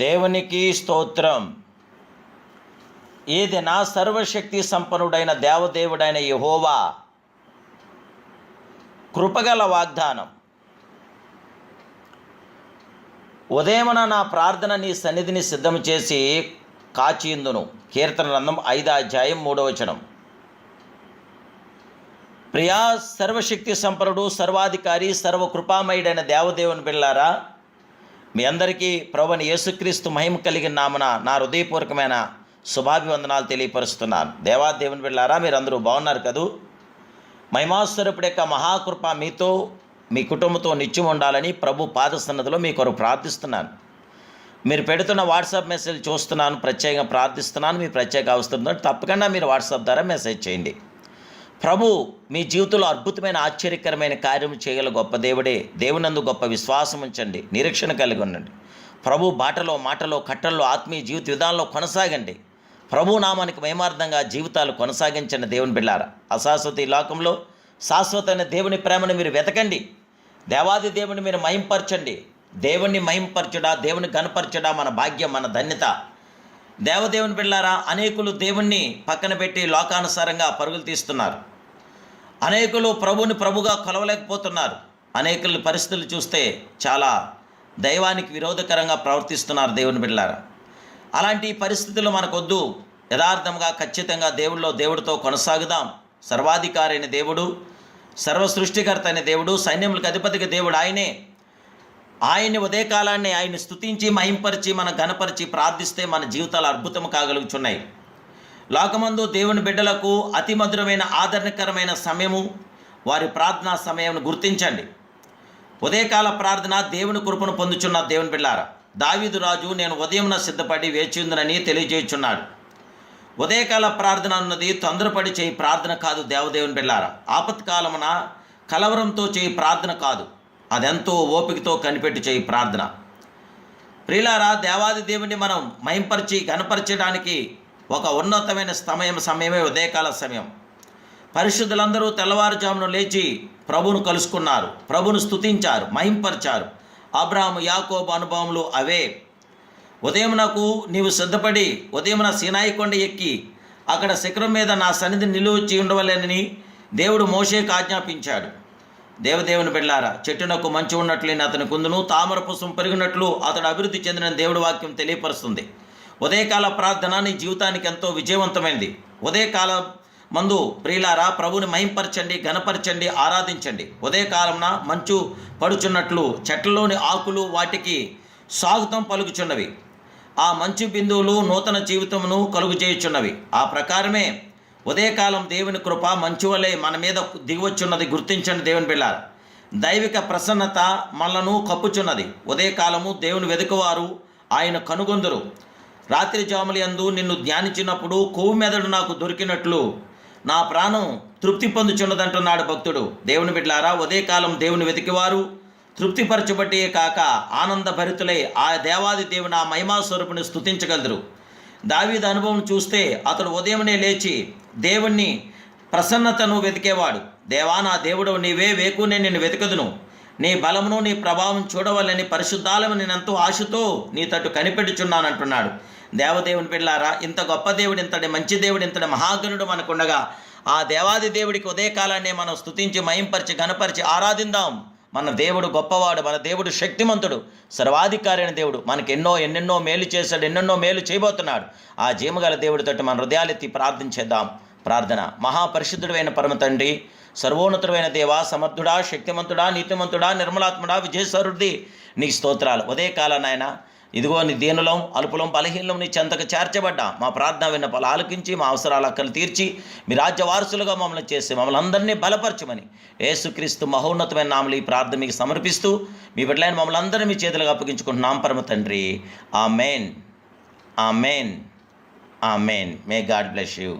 దేవునికి స్తోత్రం. ఇది నా సర్వశక్తి సంపన్నుడైన దేవదేవుడైన యహోవా? కృపగల వాగ్దానం. ఉదయమున నా ప్రార్థన నీ సన్నిధిని సిద్ధం చేసి కాచియుందును. కీర్తన రంధం ఐదో అధ్యాయం మూడవచనం ప్రియా సర్వశక్తి సంపన్నుడు సర్వాధికారి సర్వకృపామయుడైన దేవదేవుని పిల్లారా మీ అందరికీ ప్రభుని యేసుక్రీస్తు మహిమ కలిగిన నామన నా హృదయపూర్వకమైన శుభాభివందనాలు తెలియపరుస్తున్నాను. దేవాదేవుని బిళ్ళారా మీరందరూ బాగున్నారు కదూ? మహిమాస్వరూపుడి యొక్క మహాకృప మీతో మీ కుటుంబంతో నిత్యం ఉండాలని ప్రభు పాద సన్నదిలో మీ కొరకు ప్రార్థిస్తున్నాను. మీరు పెడుతున్న వాట్సాప్ మెసేజ్ చూస్తున్నాను ప్రత్యేకంగా ప్రార్థిస్తున్నాను మీ ప్రత్యేక అవసరం తప్పకుండా మీరు వాట్సాప్ ద్వారా మెసేజ్ చేయండి. ప్రభు మీ జీవితంలో అద్భుతమైన ఆశ్చర్యకరమైన కార్యం చేయగల గొప్ప దేవుడే. దేవునందు గొప్ప విశ్వాసం ఉంచండి. నిరీక్షణ కలిగి ఉండండి. ప్రభు బాటలో మాటలో కట్టల్లో ఆత్మీయ జీవిత విధానంలో కొనసాగండి. ప్రభు నామానికి మేమార్థంగా జీవితాలు కొనసాగించండి దేవుని బిళ్ళారా అశాశ్వత ఈ లోకంలో శాశ్వతమైన దేవుని ప్రేమను మీరు వెతకండి. దేవాది దేవుని మీరు మహింపరచండి. దేవుణ్ణి మయంపరచడా దేవుని గనపరచడా మన భాగ్యం మన ధన్యత. దేవదేవుని బిళ్ళారా అనేకులు దేవుణ్ణి పక్కన పెట్టి లోకానుసారంగా పరుగులు తీస్తున్నారు. అనేకులు ప్రభుని ప్రభుగా కొలవలేకపోతున్నారు. అనేకుల పరిస్థితులు చూస్తే చాలా దైవానికి విరోధకరంగా ప్రవర్తిస్తున్నారు దేవుని బిళ్ళారా అలాంటి పరిస్థితులు మనకొద్దు. యథార్థంగా ఖచ్చితంగా దేవుళ్ళో దేవుడితో కొనసాగుదాం. సర్వాధికారి అయిన దేవుడు సర్వ సృష్టికర్త అయిన దేవుడు సైన్యములకు అధిపతికి దేవుడు ఆయనే. ఆయన్ని ఉదయకాలాన్ని ఆయన్ని స్తుతించి మహింపరిచి మనం గణపరిచి ప్రార్థిస్తే మన జీవితాలు అద్భుతం కాగలుగుతున్నాయి లోకమందు దేవుని బిడ్డలకు అతి మధురమైన ఆదరణకరమైన సమయము. వారి ప్రార్థనా సమయం గుర్తించండి. ఉదయకాల ప్రార్థన దేవుని కృపను పొందుచున్న దేవుని బిడ్డారా దావీదు రాజు నేను ఉదయంన సిద్ధపడి వేచిఉందనని తెలియజేయుచున్నాడు. ఉదయకాల ప్రార్థన అన్నది తొందరపడి చేయి ప్రార్థన కాదు దేవదేవుని బిళ్ళారా ఆపత్కాలమున కలవరంతో చేయి ప్రార్థన కాదు. అదెంతో ఓపికతో కనిపెట్టి చేయి ప్రార్థన. ప్రియులారా దేవాది దేవుని మనం మయంపరిచి గనపరచడానికి ఒక ఉన్నతమైన సమయం సమయమే ఉదయకాల సమయం. పరిశుద్ధులందరూ తెల్లవారుజామున లేచి ప్రభును కలుసుకున్నారు. ప్రభును స్తుతించారు మహింపరిచారు. అబ్రాహము యాకోబు అనుభవములు అవే. ఉదయమునకు నీవు సిద్ధపడి ఉదయమున సీనాయి కొండ ఎక్కి అక్కడ శిఖరం మీద నా సన్నిధి నిలువచ్చి ఉండవలేనని దేవుడు మోషేకు ఆజ్ఞాపించాడు. దేవదేవుని బిడ్డారా చెట్టునకు మంచి ఉన్నట్లు అతని కుందును తామర పుష్పం పెరిగినట్లు అతడు అభివృద్ధి చెందిన దేవుడి వాక్యం తెలియపరుస్తుంది. ఉదయకాల ప్రార్థన నీ జీవితానికి ఎంతో విజయవంతమైంది. ఉదయకాల మందు ప్రియులారా ప్రభుని మహింపరచండి గణపరచండి ఆరాధించండి. ఉదయకాలంన మంచు పడుచున్నట్లు చెట్లలోని ఆకులు వాటికి సాగుతం పలుకుచున్నవి. ఆ మంచు బిందువులు నూతన జీవితమును కలుగు చేయుచున్నవి ఆ ప్రకారమే ఉదయకాలం దేవుని కృప మంచు వలె మన మీద దిగివచ్చున్నది. గుర్తించండి దేవుని బిళ్ళారు. దైవిక ప్రసన్నత మనలను కప్పుచున్నది. ఉదయకాలము దేవుని వెదుకవారు ఆయన కనుగొందరు. రాత్రి జాములందు నిన్ను ధ్యానించినప్పుడు కొవ్వు మెదడు నాకు దొరికినట్లు. నా ప్రాణం తృప్తి పొందుచున్నదంటున్నాడు భక్తుడు. దేవుని బిడ్లారా ఉదయకాలం దేవుని వెతికివారు. తృప్తిపరచబట్టే కాక ఆనందభరితులై ఆ దేవాది దేవుని ఆ మహిమాస్వరూపుని స్థుతించగలరు దావీద అనుభవం చూస్తే అతడు ఉదయమునే లేచి దేవుణ్ణి ప్రసన్నతను వెతికేవాడు. దేవా నా దేవుడు నీవే వేకునే నిన్ను వెతకదును. నీ బలమును నీ ప్రభావం చూడవలని పరిశుద్ధాలను నేనెంతో ఆశతో నీ తట్టు కనిపెట్టుచున్నానంటున్నాడు దేవదేవుని పిల్లారా ఇంత గొప్ప దేవుడు ఇంతటి మంచి దేవుడు ఇంతటి మహాగణుడు మనకుండగా ఆ దేవాది దేవుడికి ఉదయకాలాన్ని మనం స్తుతించి మయంపరిచి గణపరిచి ఆరాధిందాం. మన దేవుడు గొప్పవాడు మన దేవుడు శక్తిమంతుడు సర్వాధికారి అయిన దేవుడు. మనకి ఎన్నో ఎన్నెన్నో మేలు చేశాడు ఎన్నెన్నో మేలు చేయబోతున్నాడు. ఆ జీమగల దేవుడితోటి మన హృదయాలెత్తి ప్రార్థించేద్దాం ప్రార్థన. మహాపరిశుద్ధుడైన పరమ తండ్రి సర్వోన్నతుడైన దేవా సమర్థుడా శక్తిమంతుడా నీతిమంతుడా నిర్మలాత్ముడా విజయస్వరుడి నీ స్తోత్రాలు. ఉదయకాల నాయన ఇదిగో నీ దీనులం అల్పులం బలహీనం నీ చెంతకు చేర్చబడ్డా. మా ప్రార్థన విన్నపాలు ఆలకించి మా అవసరాలు అక్కలు తీర్చి మీ రాజ్య వారసులుగా మమ్మల్ని చేసి మమ్మల్ని అందరినీ బలపరచమని. ఏసుక్రీస్తు మహోన్నతమైన నామలు ఈ ప్రార్థన మీకు సమర్పిస్తూ మీ బిడ్డలైన మమ్మల్ని అందరినీ మీ చేతులుగా అప్పగించుకుంటున్నాం. పరమ తండ్రి. ఆ మెయిన్ ఆ మెయిన్ ఆ మెయిన్ మే గాడ్ బ్లెస్ యూ.